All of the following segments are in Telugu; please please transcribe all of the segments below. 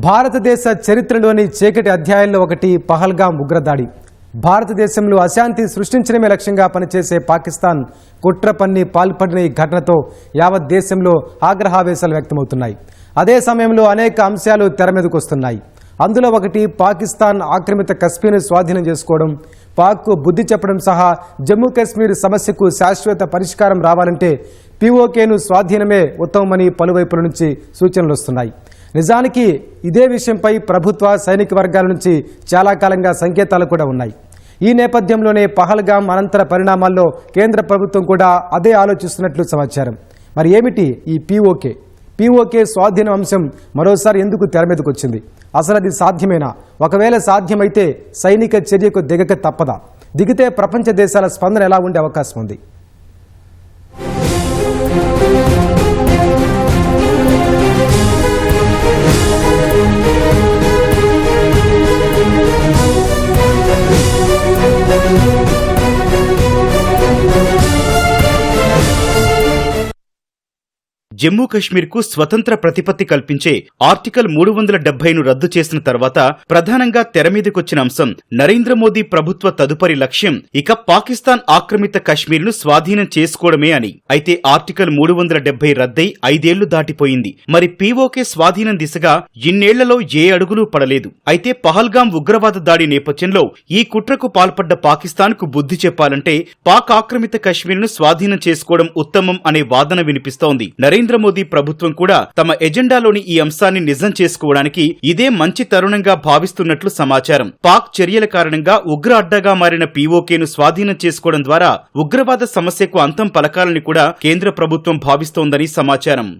భారతదేశ చరిత్రలోని చీకటి అధ్యాయంలో ఒకటి పహల్గాం ఉగ్రదాడి. భారతదేశంలో అశాంతి సృష్టించడమే లక్ష్యంగా పనిచేసే పాకిస్తాన్ కుట్ర పన్ని పాల్పడిన ఈ ఘటనతో యావత్ దేశంలో ఆగ్రహావేశాలు వ్యక్తమవుతున్నాయి. అదే సమయంలో అనేక అంశాలు తెర వస్తున్నాయి. అందులో ఒకటి పాకిస్తాన్ ఆక్రమిత కశ్మీర్ను స్వాధీనం చేసుకోవడం పాక్కు బుద్ధి చెప్పడం సహా జమ్మూ కాశ్మీర్ సమస్యకు శాశ్వత పరిష్కారం రావాలంటే పీఓకేను స్వాధీనమే ఉత్తమమని పలువైపుల నుంచి సూచనలు వస్తున్నాయి. నిజానికి ఇదే విషయంపై ప్రభుత్వ సైనిక వర్గాల నుంచి చాలా కాలంగా సంకేతాలు కూడా ఉన్నాయి. ఈ నేపథ్యంలోనే పహల్గాం అనంతర పరిణామాల్లో కేంద్ర ప్రభుత్వం కూడా అదే ఆలోచిస్తున్నట్లు సమాచారం. మరి ఏమిటి ఈ పీఓకే పీఓకే స్వాధీన అంశం మరోసారి ఎందుకు తెర మీదకు వచ్చింది? అసలు అది సాధ్యమేనా? ఒకవేళ సాధ్యమైతే సైనిక చర్యకు దిగక తప్పదా? దిగితే ప్రపంచ దేశాల స్పందన ఎలా ఉండే అవకాశం ఉంది? జమ్మూ కు స్వతంత్ర ప్రతిపత్తి కల్పించే ఆర్టికల్ మూడు వందల డెబ్బైను రద్దు చేసిన తర్వాత ప్రధానంగా తెరమీదకొచ్చిన అంశం నరేంద్ర మోదీ ప్రభుత్వ తదుపరి లక్ష్యం ఇక పాకిస్తాన్ ఆక్రమిత కశ్మీర్ను స్వాధీనం చేసుకోవడమే అని. అయితే ఆర్టికల్ మూడు వందల డెబ్బై రద్దై ఐదేళ్ళు దాటిపోయింది. మరి పీఓకే స్వాధీనం దిశగా ఇన్నేళ్ళలో ఏ అడుగులు పడలేదు. అయితే పహల్గాం ఉగ్రవాద దాడి నేపథ్యంలో ఈ కుట్రకు పాల్పడ్డ పాకిస్తాన్కు బుద్ధి చెప్పాలంటే పాక్ ఆక్రమిత కశ్మీర్ను స్వాధీనం చేసుకోవడం ఉత్తమం అనే వాదన వినిపిస్తోంది. నరేంద్ర నరేంద్ర మోదీ ప్రభుత్వం కూడా తమ ఎజెండాలోని ఈ అంశాన్ని నిజం చేసుకోవడానికి ఇదే మంచి తరుణంగా భావిస్తున్నట్లు సమాచారం. పాక్ చర్యల కారణంగా ఉగ్ర అడ్డాగా మారిన పీఓకేను స్వాధీనం చేసుకోవడం ద్వారా ఉగ్రవాద సమస్యకు అంతం పలకాలని కూడా కేంద్ర ప్రభుత్వం భావిస్తోందని సమాచారం.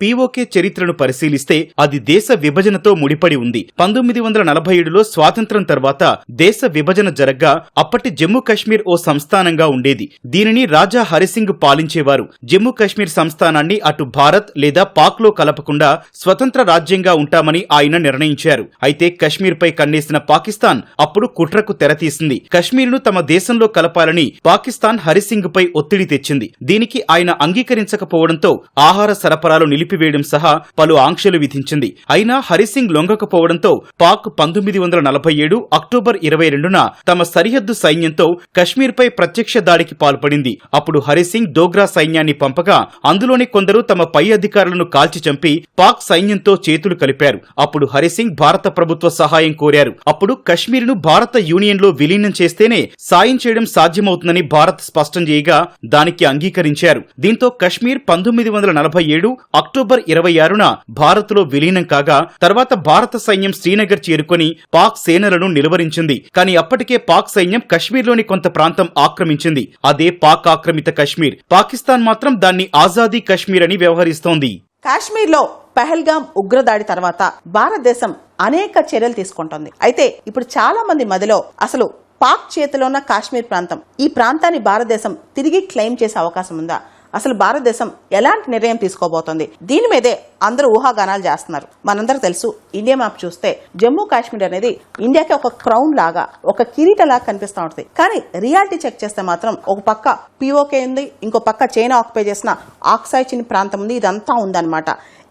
పీఓకే చరిత్రను పరిశీలిస్తే అది దేశ విభజనతో ముడిపడి ఉంది. పంతొమ్మిది వందల నలభై ఏడులో స్వాతంత్రం తర్వాత దేశ విభజన జరగ్గా అప్పటి జమ్మూ కశ్మీర్ ఓ సంస్థానంగా ఉండేది. దీనిని రాజా హరిసింగ్ పాలించేవారు. జమ్మూ కశ్మీర్ సంస్థానాన్ని అటు భారత్ లేదా పాక్లో కలపకుండా స్వతంత్ర రాజ్యంగా ఉంటామని ఆయన నిర్ణయించారు. అయితే కాశ్మీర్ పై కన్నేసిన పాకిస్తాన్ అప్పుడు కుట్రకు తెరతీసింది. కశ్మీర్ను తమ దేశంలో కలపాలని పాకిస్తాన్ హరిసింగ్ పై ఒత్తిడి తెచ్చింది. దీనికి ఆయన అంగీకరించకపోవడంతో ఆహార సరఫరాలు నిలిపివేయడం సహా పలు ఆంక్షలు విధించింది. అయినా హరిసింగ్ లొంగకపోవడంతో పాక్ పంతొమ్మిది వందల నలభై ఏడు అక్టోబర్ ఇరవై రెండున తమ సరిహద్దు సైన్యంతో కశ్మీర్పై ప్రత్యక్ష దాడికి పాల్పడింది. అప్పుడు హరిసింగ్ డోగ్రా సైన్యాన్ని పంపగా అందులోని కొందరు తమ పై అధికారులను కాల్చి చంపి పాక్ సైన్యంతో చేతులు కలిపారు. అప్పుడు హరిసింగ్ భారత ప్రభుత్వ సహాయం కోరారు. అప్పుడు కశ్మీర్ను భారత యూనియన్లో విలీనం చేస్తేనే సాయం చేయడం సాధ్యమవుతుందని భారత్ స్పష్టం చేయగా దానికి అంగీకరించారు. దీంతో కశ్మీర్ పంతొమ్మిది వందల నలభై ఏడు అక్టోబర్ ఇరవై ఆరున భారత్లో విలీనం కాగా తర్వాత భారత సైన్యం శ్రీనగర్ చేరుకొని పాక్ సేనలను నిలువరించింది. కానీ అప్పటికే పాక్ సైన్యం కశ్మీర్లోని కొంత ప్రాంతం ఆక్రమించింది. అదే పాక్ ఆక్రమిత కశ్మీర్. పాకిస్తాన్ మాత్రం దాన్ని ఆజాదీ కశ్మీర్ అని వ్యవహరిస్తోంది. కాశ్మీర్లో పహల్గాం ఉగ్రదాడి తర్వాత భారతదేశం అనేక చర్యలు తీసుకుంటోంది. అయితే ఇప్పుడు చాలా మంది మదిలో అసలు పాక్ చేతిలో ఉన్న కాశ్మీర్ ప్రాంతం ఈ ప్రాంతాన్ని భారతదేశం తిరిగి క్లెయిమ్ చేసే అవకాశం ఉందా? అసలు భారతదేశం ఎలాంటి నిర్ణయం తీసుకోబోతోంది? దీని మీదే అందరూ ఊహాగానాలు చేస్తున్నారు. మనందరూ తెలుసు ఇండియా మ్యాప్ చూస్తే జమ్మూ కాశ్మీర్ అనేది ఇండియాకి ఒక క్రౌన్ లాగా ఒక కిరీట లాగా కనిపిస్తూ ఉంటుంది. కానీ రియాలిటీ చెక్ చేస్తే మాత్రం ఒక పక్క పిఓకే ఉంది ఇంకో పక్క చైనా ఆక్యుపై చేసిన ఆక్సాయ్ ప్రాంతం ఉంది ఇదంతా ఉందన్నమాట.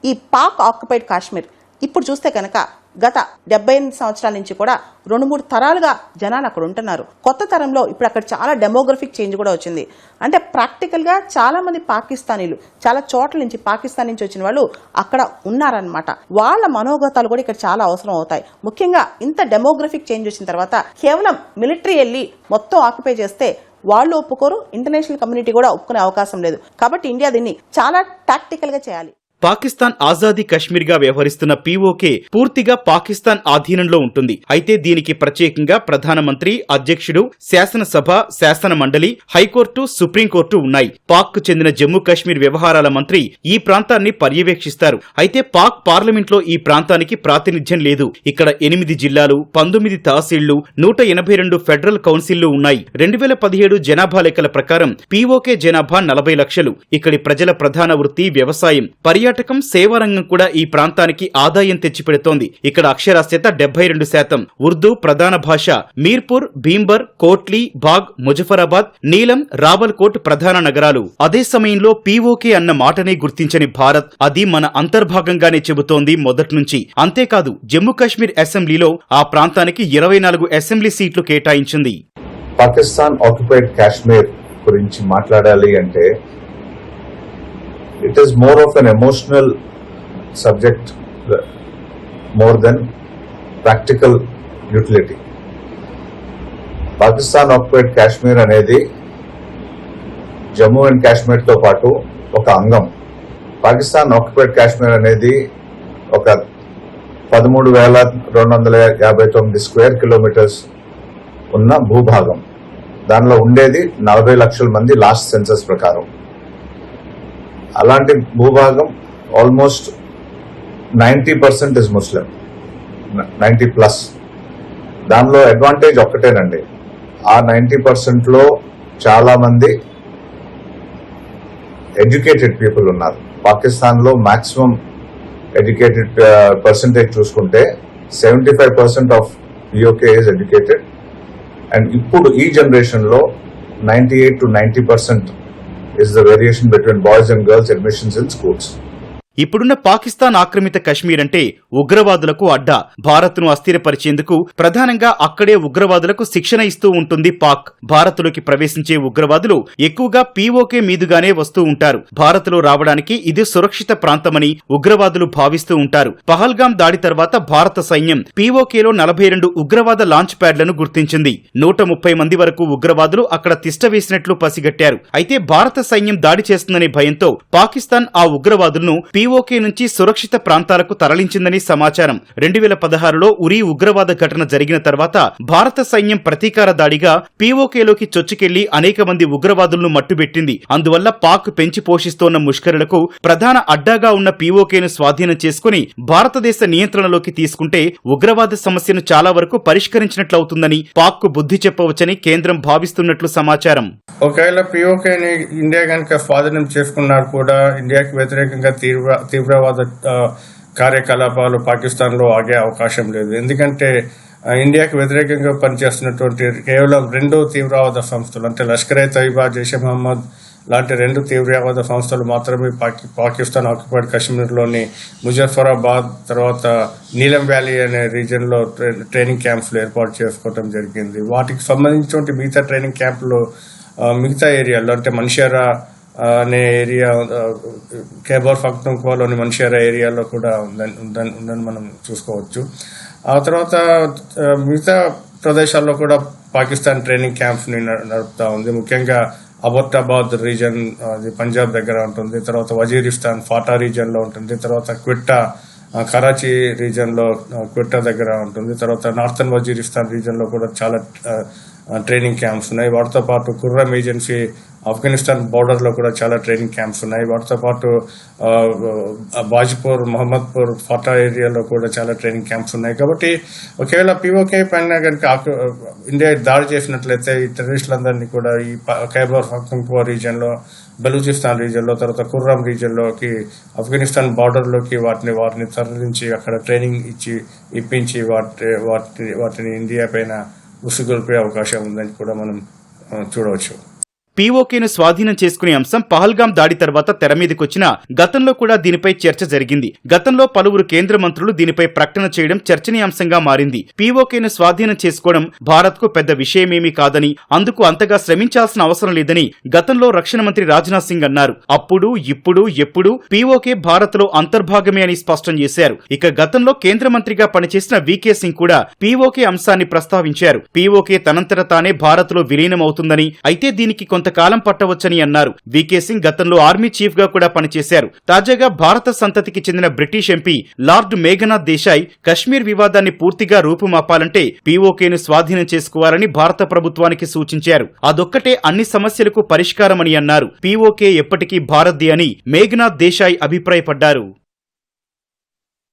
ఈ పాక్ ఆక్యుపైడ్ కాశ్మీర్ ఇప్పుడు చూస్తే కనుక గత డెబ్బై ఎనిమిది సంవత్సరాల నుంచి కూడా రెండు మూడు తరాలుగా జనాలు అక్కడ ఉంటున్నారు. కొత్త తరంలో ఇప్పుడు అక్కడ చాలా డెమోగ్రఫిక్ చేంజ్ కూడా వచ్చింది. అంటే ప్రాక్టికల్గా చాలా మంది పాకిస్తానీలు చాలా చోట్ల నుంచి పాకిస్తాన్ నుంచి వచ్చిన వాళ్ళు అక్కడ ఉన్నారనమాట వాళ్ళ మనోగతాలు కూడా ఇక్కడ చాలా అవసరం అవుతాయి. ముఖ్యంగా ఇంత డెమోగ్రఫిక్ చేంజ్ వచ్చిన తర్వాత కేవలం మిలిటరీ వెళ్ళి మొత్తం ఆక్యుపై చేస్తే వాళ్ళు ఒప్పుకోరు ఇంటర్నేషనల్ కమ్యూనిటీ కూడా ఒప్పుకునే అవకాశం లేదు. కాబట్టి ఇండియా దీన్ని చాలా టాక్టికల్గా చేయాలి. పాకిస్తాన్ ఆజాదీ కశ్మీర్గా వ్యవహరిస్తున్న పీఓకే పూర్తిగా పాకిస్తాన్ ఆధీనంలో ఉంటుంది. అయితే దీనికి ప్రత్యేకంగా ప్రధానమంత్రి అధ్యక్షుడు శాసనసభ శాసన మండలి హైకోర్టు సుప్రీంకోర్టు ఉన్నాయి. పాక్కు చెందిన జమ్మూ కాశ్మీర్ వ్యవహారాల మంత్రి ఈ ప్రాంతాన్ని పర్యవేక్షిస్తారు. అయితే పాక్ పార్లమెంట్లో ఈ ప్రాంతానికి ప్రాతినిధ్యం లేదు. ఇక్కడ ఎనిమిది జిల్లాలు పంతొమ్మిది తహసీళ్ళు నూట ఎనభై రెండు ఫెడరల్ కౌన్సిళ్ళు ఉన్నాయి. రెండు వేల పదిహేడు జనాభా లెక్కల ప్రకారం పీఓకే జనాభా నలభై లక్షలు. ఇక్కడి ప్రజల ప్రధాన వృత్తి వ్యవసాయం. పర్యాటక పర్యాటకం సేవారంగం కూడా ఈ ప్రాంతానికి ఆదాయం తెచ్చిపెడుతోంది. ఇక్కడ అక్షరాస్యత డెబ్బై రెండు శాతం. ఉర్దూ ప్రధాన భాష. మీర్పూర్ భీంబర్ కోట్లీ బాగ్ ముజఫరాబాద్ నీలం రావల్కోట్ ప్రధాన నగరాలు. అదే సమయంలో పీఓకే అన్న మాటనే గుర్తించని భారత్ అది మన అంతర్భాగంగానే చెబుతోంది మొదట్నుంచి అంతేకాదు జమ్మూ కాశ్మీర్ అసెంబ్లీలో ఆ ప్రాంతానికి ఇరవై నాలుగు అసెంబ్లీ సీట్లు కేటాయించింది. పాకిస్తాన్ ఆక్యుపైడ్ కాశ్మీర్ గురించి మాట్లాడాలి అంటే it is more of an emotional subject more than practical utility Pakistan occupied Kashmir అనేది జమ్మూ అండ్ కాశ్మీర్తో పాటు ఒక అంగం. పాకిస్తాన్ ఆక్యుపైడ్ కాశ్మీర్ అనేది ఒక పదమూడు వేల రెండు వందల యాభై తొమ్మిది స్క్వేర్ కిలోమీటర్స్ ఉన్న భూభాగం. దానిలో ఉండేది నలభై లక్షల మంది లాస్ట్ సెన్సస్ ప్రకారం. అలాంటి భూభాగం almost ninety percent is Muslim ninety plus. దానిలో అడ్వాంటేజ్ ఒక్కటేనండి. ఆ నైంటీ పర్సెంట్లో చాలామంది ఎడ్యుకేటెడ్ పీపుల్ ఉన్నారు. పాకిస్తాన్లో మాక్సిమం ఎడ్యుకేటెడ్ పర్సంటేజ్ uh, చూసుకుంటే seventy five percent of POK is educated and ఇప్పుడు ఈ జనరేషన్లో ninety ninety eight to ninety percent is the variation between boys and girls admissions in schools. ఇప్పుడున్న పాకిస్తాన్ ఆక్రమిత కశ్మీర్ అంటే ఉగ్రవాదులకు అడ్డా. భారత్ను అస్థిరపరిచేందుకు ప్రధానంగా అక్కడే ఉగ్రవాదులకు శిక్షణ ఇస్తూ ఉంటుంది పాక్. భారత్లోకి ప్రవేశించే ఉగ్రవాదులు ఎక్కువగా పీఓకే మీదుగానే వస్తూ ఉంటారు. భారత్లో రావడానికి ఇది సురక్షిత ప్రాంతమని ఉగ్రవాదులు భావిస్తూ ఉంటారు. పహల్గాం దాడి తర్వాత భారత సైన్యం పీఓకేలో నలభై రెండు ఉగ్రవాద లాంచ్ ప్యాడ్లను గుర్తించింది. నూట ముప్పై మంది వరకు ఉగ్రవాదులు అక్కడ తిష్ట వేసినట్లు పసిగట్టారు. అయితే భారత సైన్యం దాడి చేస్తుందనే భయంతో పాకిస్తాన్ ఆ ఉగ్రవాదులను పీఓకే నుంచి సురక్షిత ప్రాంతాలకు తరలించిందని సమాచారం. రెండు వేల పదహారులో ఉరి ఉగ్రవాద ఘటన జరిగిన తర్వాత భారత సైన్యం ప్రతీకార దాడిగా పీఓకేలోకి చొచ్చుకెళ్ళి అనేక మంది ఉగ్రవాదులను మట్టుబెట్టింది. అందువల్ల పాక్ పెంచి పోషిస్తోన్న ముష్కరులకు ప్రధాన అడ్డాగా ఉన్న పీఓకేను స్వాధీనం చేసుకుని భారతదేశ నియంత్రణలోకి తీసుకుంటే ఉగ్రవాద సమస్యను చాలా వరకు పరిష్కరించినట్లవుతుందని పాక్కు బుద్ధి చెప్పవచ్చని కేంద్రం భావిస్తున్నట్లు సమాచారం. ఒకవేళ పిఓకేని ఇండియా కనుక స్వాధీనం చేసుకున్నారు కూడా ఇండియాకి వ్యతిరేకంగా తీవ్ర తీవ్రవాద కార్యకలాపాలు పాకిస్తాన్లో ఆగే అవకాశం లేదు. ఎందుకంటే ఇండియాకి వ్యతిరేకంగా పనిచేస్తున్నటువంటి కేవలం రెండు తీవ్రవాద సంస్థలు అంటే లష్కర్ ఏ తైబా జైషే మహమ్మద్ లాంటి రెండు తీవ్రవాద సంస్థలు మాత్రమే పాకి పాకిస్తాన్ ఆక్యుపైడ్ కాశ్మీర్లోని ముజఫరాబాద్ తర్వాత నీలం వ్యాలీ అనే రీజియన్లో ట్రై- ట్రైనింగ్ క్యాంప్స్లు ఏర్పాటు చేసుకోవడం జరిగింది. వాటికి సంబంధించిన మిగతా ట్రైనింగ్ క్యాంపులు మిగతా ఏరియాలో అంటే మనిషారా అనే ఏరియా ఆ, కేబర్ ఫక్తుంక్వాలోని మనిషారా ఏరియాలో కూడా ఉందని ఉందని ఉందని మనం చూసుకోవచ్చు. ఆ తర్వాత మిగతా ప్రదేశాల్లో కూడా పాకిస్తాన్ ట్రైనింగ్ క్యాంప్ని నడుపుతూ నడుపుతా ఉంది. ముఖ్యంగా అబోటాబాద్ రీజన్ అది పంజాబ్ దగ్గర ఉంటుంది. తర్వాత వజీరిస్తాన్ ఫాటా రీజన్లో ఉంటుంది. తర్వాత క్విట్టా కరాచీ రీజన్లో క్విట్టా దగ్గర ఉంటుంది. తర్వాత నార్థన్ వజీరిస్తాన్ రీజన్లో కూడా చాలా ట్రైనింగ్ క్యాంప్స్ ఉన్నాయి. వాటితో పాటు కుర్రం ఏజెన్సీ ఆఫ్ఘనిస్తాన్ బార్డర్లో కూడా చాలా ట్రైనింగ్ క్యాంప్స్ ఉన్నాయి. వాటితో పాటు బాజ్పూర్ మహమ్మద్పూర్ ఫాటా ఏరియాలో కూడా చాలా ట్రైనింగ్ క్యాంప్స్ ఉన్నాయి. కాబట్టి ఒకవేళ పీఓకే పైన కనుక ఇండియా దాడి చేసినట్లయితే ఈ టెర్రరిస్టులందరినీ కూడా ఈ ప- ఖైబర్ పఖ్తుంక్వా రీజియన్లో బలూచిస్తాన్ రీజియన్లో తర్వాత కుర్రం రీజియన్లోకి ఆఫ్ఘనిస్తాన్ బార్డర్లోకి వాటిని వాటిని తరలించి అక్కడ ట్రైనింగ్ ఇచ్చి ఇప్పించి వాటి వాటి వాటిని ఇండియా పైన ఉసుగొల్పే అవకాశం ఉందని కూడా మనం చూడవచ్చు. పీఓకేను స్వాధీనం చేసుకునే అంశం పహల్గాం దాడి తర్వాత తెరమీదకొచ్చిన గతంలో కూడా దీనిపై చర్చ జరిగింది. గతంలో పలువురు కేంద్ర మంత్రులు దీనిపై ప్రకటన చేయడం చర్చనీయాంశంగా మారింది. పీఓకేను స్వాధీనం చేసుకోవడం భారత్కు పెద్ద విషయమేమీ కాదని అందుకు అంతగా శ్రమించాల్సిన అవసరం లేదని గతంలో రక్షణ మంత్రి రాజ్నాథ్ సింగ్ అన్నారు. అప్పుడు ఇప్పుడు ఎప్పుడు పీఓకే భారత్లో అంతర్భాగమే అని స్పష్టం చేశారు. ఇక గతంలో కేంద్ర మంత్రిగా పనిచేసిన వికే సింగ్ కూడా పీఓకే అంశాన్ని ప్రస్తావించారు. పీఓకే తనంతట తానే భారత్లో విలీనమవుతుందని అయితే దీనికి కొంత కొంతకాలం పట్టవచ్చని అన్నారు. వికే సింగ్ గతంలో ఆర్మీ చీఫ్గా కూడా పనిచేశారు. తాజాగా భారత సంతతికి చెందిన British MP lord Meghnad Desai Kashmir వివాదాన్ని పూర్తిగా రూపుమాపాలంటే పీఓకేను స్వాధీనం చేసుకోవాలని భారత ప్రభుత్వానికి సూచించారు. అదొక్కటే అన్ని సమస్యలకు పరిష్కారమని అన్నారు. పీఓకే ఎప్పటికీ భారత్ది అని మేఘనాథ్ దేశాయ్ అభిప్రాయపడ్డారు.